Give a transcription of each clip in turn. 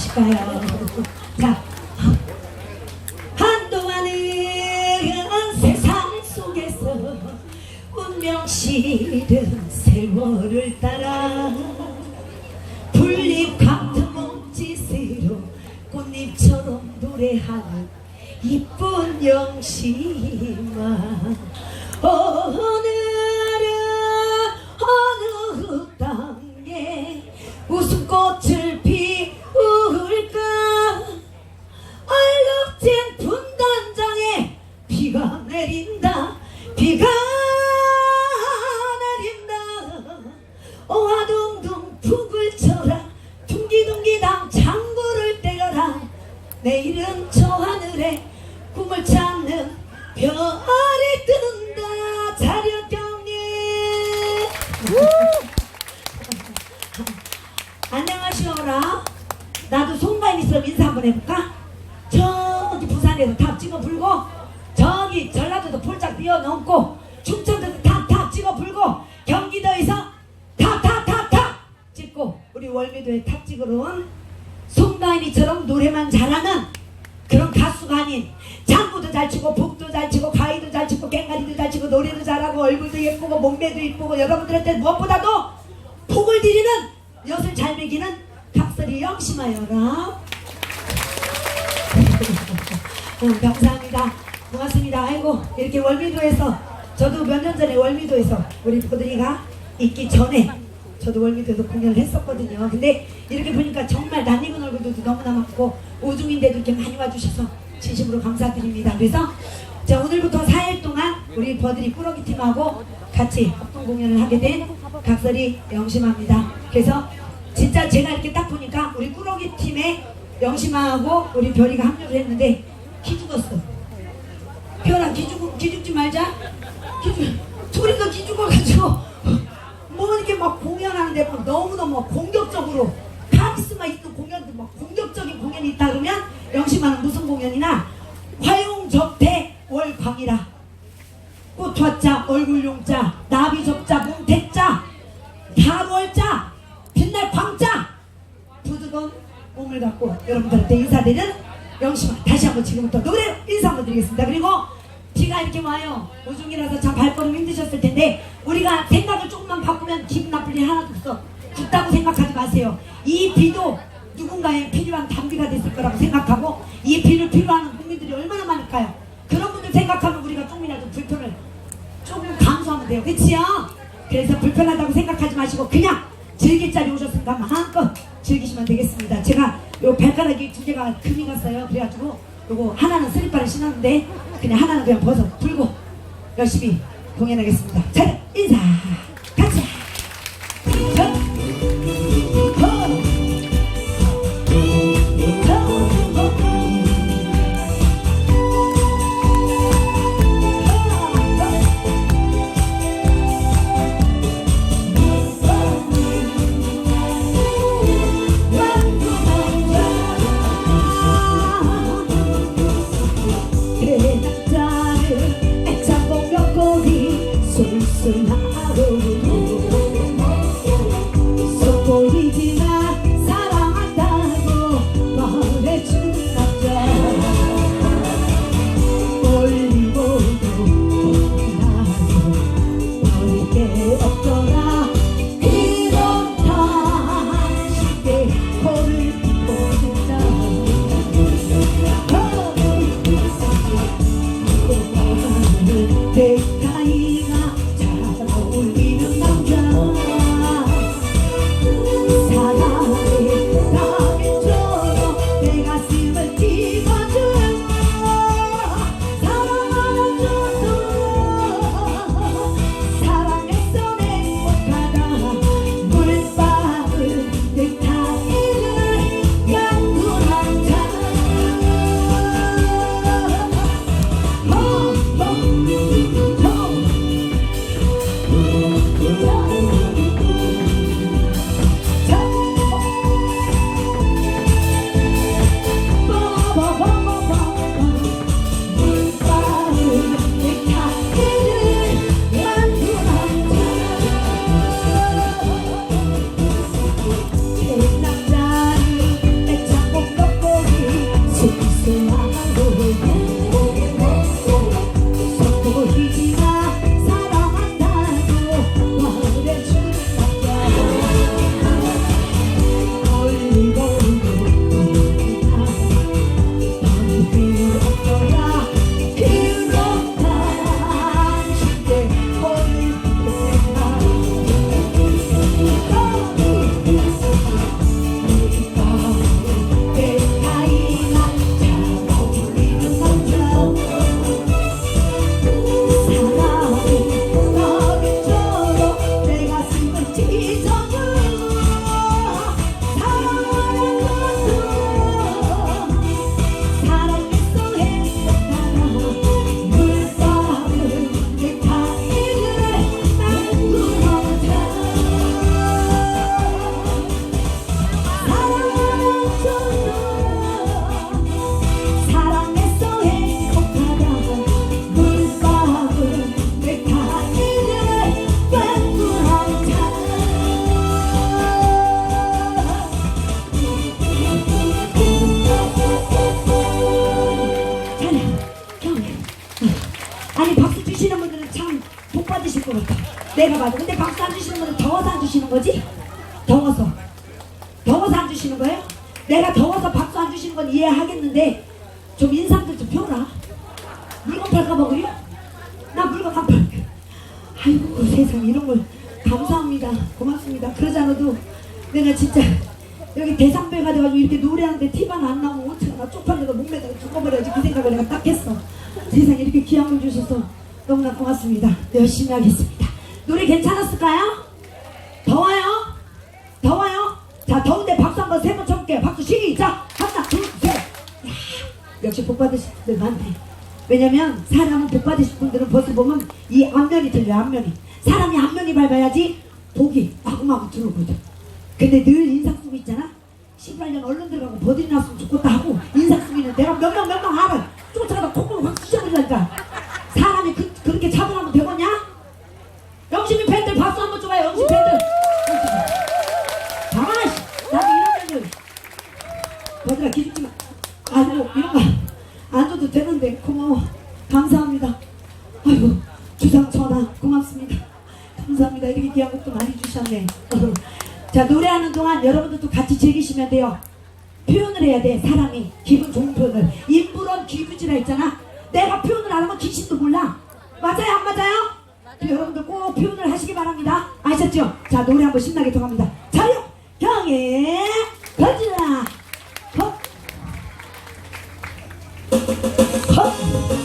주실까요? 자, 한동안은 세상 속에서 운명 실은 세월을 따라 풀잎 같은 몸짓으로 꽃잎처럼 노래하는 이쁜 영심아 꿈을 찾는 별이 뜬다. 자력경례 안녕하시오라. 나도 송가인이처럼 인사 한번 해볼까? 저기 부산에서 탑 찍어 불고 저기 전라도도 폴짝 뛰어넘고 충청도도 탑탑 찍어 불고 경기도에서 탑탑탑탑 찍고 우리 월미도에 탑 찍으러 온 송가인이처럼 노래만 잘하는 잘 치고 북도 잘 치고 가위도 잘 치고 깽가리도 잘 치고 노래도 잘하고 얼굴도 예쁘고 몸매도 예쁘고 여러분들한테 무엇보다도 복을 드리는 엿을 잘 먹이는 각설이 영심하여라. 응, 감사합니다. 고맙습니다. 아이고 이렇게 월미도에서 저도 몇 년 전에 월미도에서 우리 보들이가 있기 전에 저도 월미도에서 공연을 했었거든요. 근데 이렇게 보니까 정말 낯익은 얼굴도 너무나 많고 오중인데도 이렇게 많이 와주셔서 진심으로 감사드립니다. 그래서 자 오늘부터 4일 동안 우리 버들이 꾸러기 팀하고 같이 합동 공연을 하게 된 각설이 영심합니다. 그래서 진짜 제가 이렇게 딱 보니까 우리 꾸러기 팀에 영심하고 우리 별이가 합류를 했는데 기 죽었어. 별아 기, 죽, 기 죽지 말자. 기 죽, 소리가 기 죽어가지고 뭐 이렇게 막 공연하는데 막 너무너무 공격적으로 카리스마 있는 공연도 막 공격적인 공연이 있다 그러면 영 심하는 무슨 공연이나? 화용적대 월광이라. 꽃화자 얼굴용자 나비적자 뭉태자 다월자 빛날 광자. 부드러운 몸을 갖고 여러분들한테 인사드리는 영심아 다시 한번 지금부터 노래로 인사 한번 드리겠습니다. 그리고 비가 이렇게 와요. 오중이라서 참 발걸음 힘드셨을 텐데 우리가 생각을 조금만 바꾸면 기분 나쁠 일 하나도 없어. 죽다고 생각하지 마세요. 이 비도 누군가의 필요한 단비가 됐을 거라고 생각하고 이 비를 필요하는 국민들이 얼마나 많을까요? 그런 분들 생각하면 우리가 조금이라도 불편을 조금 감수하면 돼요. 그치요? 그래서 불편하다고 생각하지 마시고 그냥 즐길 자리 오셨으니까 마음껏 즐기시면 되겠습니다. 제가 요 발가락이 두 개가 금이 갔어요. 그래가지고 요거 하나는 슬리퍼를 신었는데 그냥 하나는 그냥 벗어 풀고 열심히 공연하겠습니다. 자 인사 내가 봐도. 근데 박수 안 주시는 분은 더워서 안 주시는 거지? 더워서. 더워서 안 주시는 거예요? 내가 더워서 박수 안 주시는 건 이해하겠는데 좀 인상들 좀 펴라. 물건 팔까 봐 그래요? 나 물건 안 팔게. 아이고 세상 이런 걸 감사합니다. 고맙습니다. 그러지 않아도 내가 진짜 여기 대상배가 돼가지고 이렇게 노래하는데 티만 안 나오면 어떡하나 쪽팔려서 목매다가 죽어버려야지 그 생각을 내가 딱 했어. 세상에 이렇게 걸 주셔서 너무나 고맙습니다. 열심히 하겠습니다 노래 괜찮았을까요? 더워요? 더워요? 자 더운데 박수 한번 세 번 쳐볼게요. 박수 시작! 하나 둘셋! 역시 복 받으실 분들 많네. 왜냐면 사람은 복 받으실 분들은 벌써 보면 이 앞면이 들려요 앞면이. 사람이 앞면이 밟아야지 복이 마구마구 들어오거든 근데 늘 인상 쓰고 있잖아? 18년 언론 들어가고 버들이 났으면 좋겠다 하고 인상 쓰기는 내가 몇명 몇 명 알아 쫓아가다 콧구멍 확 쑤셔버리니까 사람이 그, 그렇게 차분하면 되겠냐? 영심이 팬들 박수 한번 줘봐요 영심 팬들 가만히 나도 이런 면 버들아 기죽지 마 아이고 이런 거. 안 줘도 되는데 고마워. 감사합니다. 아이고 주상 전화 고맙습니다. 감사합니다. 이렇게 귀한 것도 많이 주셨네. 자 노래하는 동안 여러분들도 같이 즐기시면 돼요. 표현을 해야 돼 사람이. 기분 좋은 표현을. 인부런 귀부지라 했잖아. 내가 표현을 안 하면 귀신도 몰라. 맞아요 안 맞아요? 여러분들 꼭 표현을 하시기 바랍니다. 아셨죠? 자 노래 한번 신나게 들어갑니다. 자유 경의 건지라 Huh?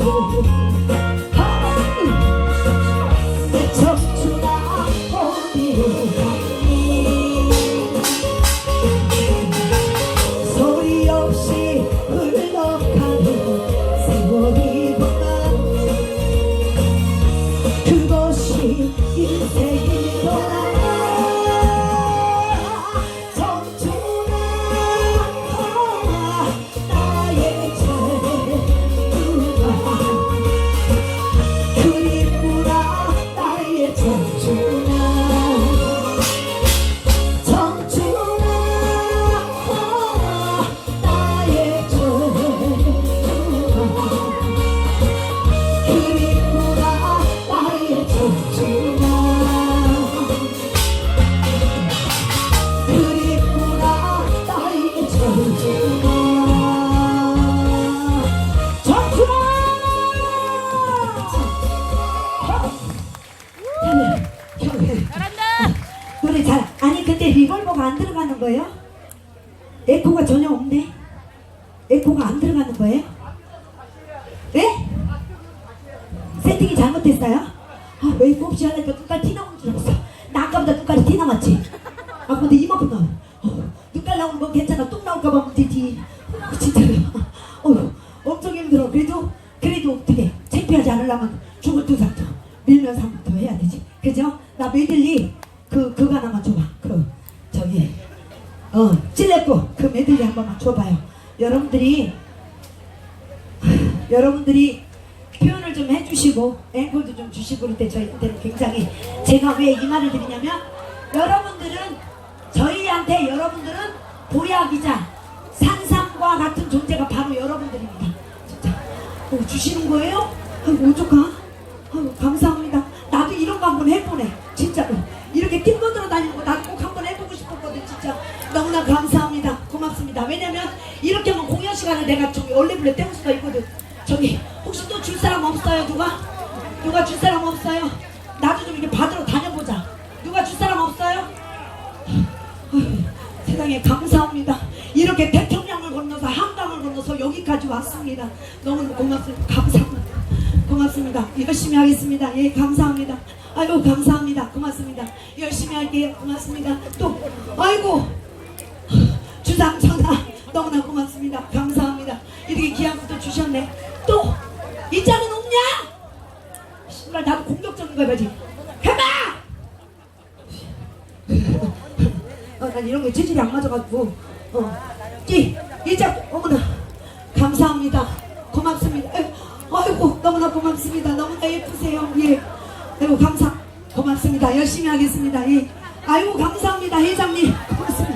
oh, oh. 들어가는 거예요? 에코가 전혀 없네. 에코가 안 들어가는 거예요? 네? 세팅이 잘못됐어요? 아, 왜 없이 하니까 눈깔 티 나온 줄 알았어. 나 아까보다 눈깔이 티 나왔지? 아, 근데 이만큼 나와. 어, 눈깔 나오는 건 괜찮아. 똥 나올까봐 문제지. 어, 진짜로. 어, 엄청 힘들어. 그래도, 그래도 어떻게 창피하지 않으려면 죽을 두 상도 밀면서 한번더 해야 되지. 그죠? 나 메들리 찔레고 그 메들리 한 번만 줘봐요. 여러분들이, 여러분들이 표현을 좀 해주시고 앵콜도 좀 주시고 그럴 때 저희한테는 굉장히 제가 왜 이 말을 드리냐면 여러분들은 저희한테 여러분들은 보약이자 산삼과 같은 존재가 바로 여러분들입니다. 진짜 어, 주시는 거예요? 아이고 어떡하? 아이고 감사합니다. 나도 이런 거 한번 해보네. 진짜로 이렇게 팀 건드러 다니는 너무나 감사합니다. 고맙습니다. 왜냐면 이렇게 하면 공연 시간에 내가 저기 올리블레 때울 수가 있거든. 저기 혹시 또 줄 사람 없어요 누가? 누가 줄 사람 없어요? 나도 좀 이렇게 받으러 다녀보자. 누가 줄 사람 없어요? 아휴, 세상에 감사합니다. 이렇게 태평양을 건너서 한강을 건너서 여기까지 왔습니다. 너무 고맙습니다. 감사합니다. 고맙습니다. 열심히 하겠습니다. 예, 감사합니다. 아이고, 감사합니다. 고맙습니다. 열심히 할게요. 고맙습니다. 또, 아이고, 주상 전화 너무나 고맙습니다. 감사합니다. 이렇게 것도 주셨네. 또, 이 짝은 없냐? 신발 나도 공격적인 거 해봐야지. 해봐! 어, 난 이런 게 체질이 안 맞아가지고 어. 이, 이자 어머나 감사합니다 고맙습니다 아이고 너무나 고맙습니다 너무나 예쁘세요 예 아이고 감사 고맙습니다 열심히 하겠습니다 예 아이고 감사합니다 회장님 고맙습니다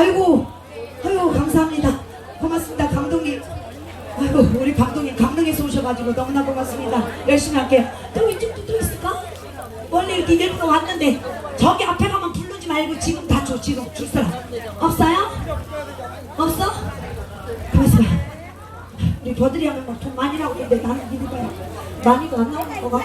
아이고 아이고 감사합니다. 고맙습니다 감독님. 아이고 우리 감독님 감동에서 오셔가지고 너무나 고맙습니다. 열심히 할게요. 또 이쪽도 또 있을까? 원래 이렇게 이래서 왔는데 저기 앞에 가면 부르지 말고 지금 다 줘 지금 줄 사람 없어요? 없어? 가만있어 봐 우리 버들이 하면 막 돈 많이 나오는데 나는 믿을 거야 많이도 안 나오는 거같